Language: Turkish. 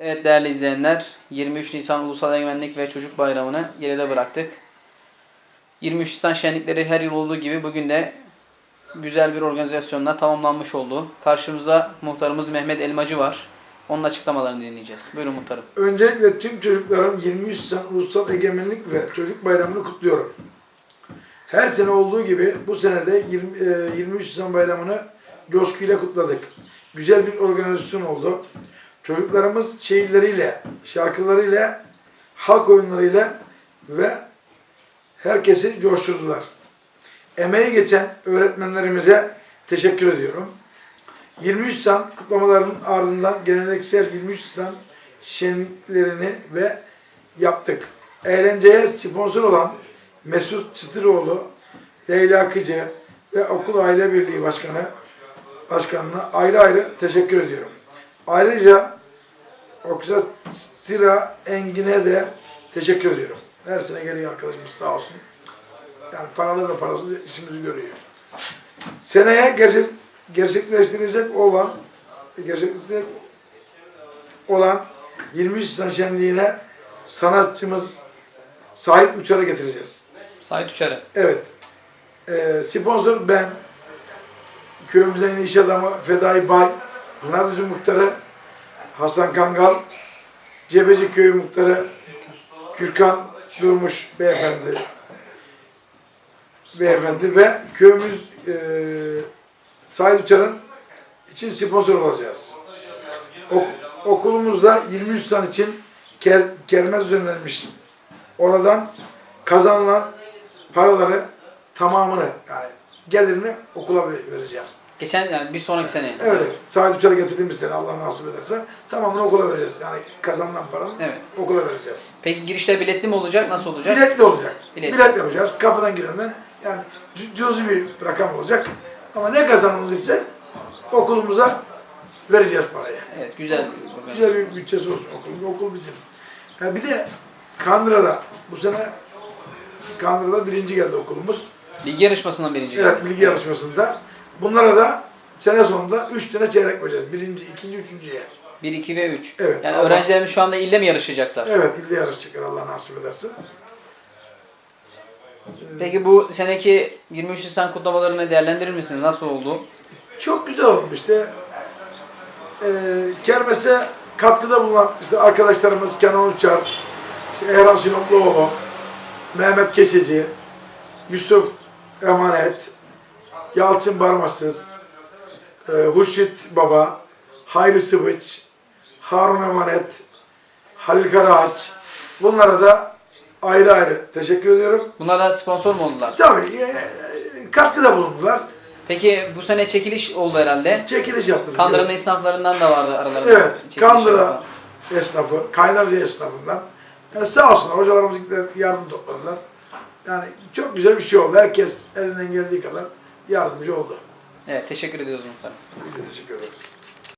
Evet değerli izleyenler, 23 Nisan Ulusal Egemenlik ve Çocuk Bayramı'nı geride bıraktık. 23 Nisan şenlikleri her yıl olduğu gibi bugün de güzel bir organizasyonla tamamlanmış oldu. Karşımızda muhtarımız Mehmet Elmacı var. Onun açıklamalarını dinleyeceğiz. Buyurun muhtarım. Öncelikle tüm çocukların 23 Nisan Ulusal Egemenlik ve Çocuk Bayramı'nı kutluyorum. Her sene olduğu gibi bu sene de 20, e, 23 Nisan Bayramı'nı coşkuyla kutladık. Güzel bir organizasyon oldu. Çocuklarımız şiirleriyle, şarkılarıyla, halk oyunlarıyla ve herkesi coşturdular. Emeği geçen öğretmenlerimize teşekkür ediyorum. 23 Nisan kutlamalarının ardından geleneksel 23 Nisan şenliklerini ve yaptık. Eğlenceye sponsor olan Mesut Çıtıroğlu, Leyla Kıcı ve Okul Aile Birliği Başkanı Başkanına ayrı ayrı teşekkür ediyorum. Ayrıca Oksatira Engin'e de teşekkür ediyorum. Her sene geliyor arkadaşımız sağ olsun. Yani paralı ve parasız işimizi görüyor. Seneye gerçek, gerçekleştirecek olan gerçekleştirecek olan 23 Nisan şenliğine sanatçımız Sait Uçar'ı getireceğiz. Sait Uçarı. Evet. Ee, sponsor ben. Köyümüzden iş adamı Fedai Bay. Pınarlıcı Muhtarı Hasan Kangal. Cebeci Köyü Muhtarı Gürkan Durmuş Beyefendi. Beyefendi ve köyümüz e, Sait Uçar'ın için sponsor olacağız. Ok- okulumuzda 23 Nisan için ker, kermez düzenlenmiş. Oradan kazanılan paraları tamamını yani gelirini okula ver- vereceğim. Geçen yani bir sonraki sene. Evet. Sahip uçağı getirdiğimiz sene Allah nasip ederse tamamını okula vereceğiz. Yani kazanılan paranın Evet. okula vereceğiz. Peki girişte biletli mi olacak? Nasıl olacak? Biletli olacak. Bilet. Bilet yapacağız. Kapıdan girenden yani cü- cüzi bir rakam olacak. Ama ne kazanıldıysa okulumuza vereceğiz parayı. Evet güzel. Güzel bir bütçesi olsun okulun. Okul bizim. Ha bir de Kandıra'da bu sene Kandıra'da birinci geldi okulumuz. Bilgi yarışmasından birinci Evet, geldi. bilgi yarışmasında. Bunlara da sene sonunda 3 tane çeyrek vereceğiz. Birinci, ikinci, üçüncüye. 1, 2 ve 3. Evet, Yani Allah- öğrencilerimiz şu anda ilde mi yarışacaklar? Evet, ilde yarışacaklar Allah nasip ederse. Peki bu seneki 23 Nisan kutlamalarını değerlendirir misiniz? Nasıl oldu? Çok güzel olmuş işte. Ee, kermese katkıda bulunan işte arkadaşlarımız Kenan Uçar, işte Erhan Sinopluoğlu, Mehmet Keseci, Yusuf Emanet, Yalçın Barmasız, e, Hurşit Baba, Hayri Sıvıç, Harun Emanet, Halil Karaağaç. Bunlara da ayrı ayrı teşekkür ediyorum. Bunlar da sponsor mu oldular? Tabii e, katkıda bulundular. Peki bu sene çekiliş oldu herhalde. Çekiliş yaptık. Kandıra'nın esnaflarından da vardı aralarında. Evet, çekiliş Kandıra yapan. esnafı, Kaynarca esnafından. Yani sağ olsunlar, hocalarımız yardım topladılar. Yani çok güzel bir şey oldu. Herkes elinden geldiği kadar yardımcı oldu. Evet teşekkür ediyoruz muhtarım. Biz de teşekkür ederiz.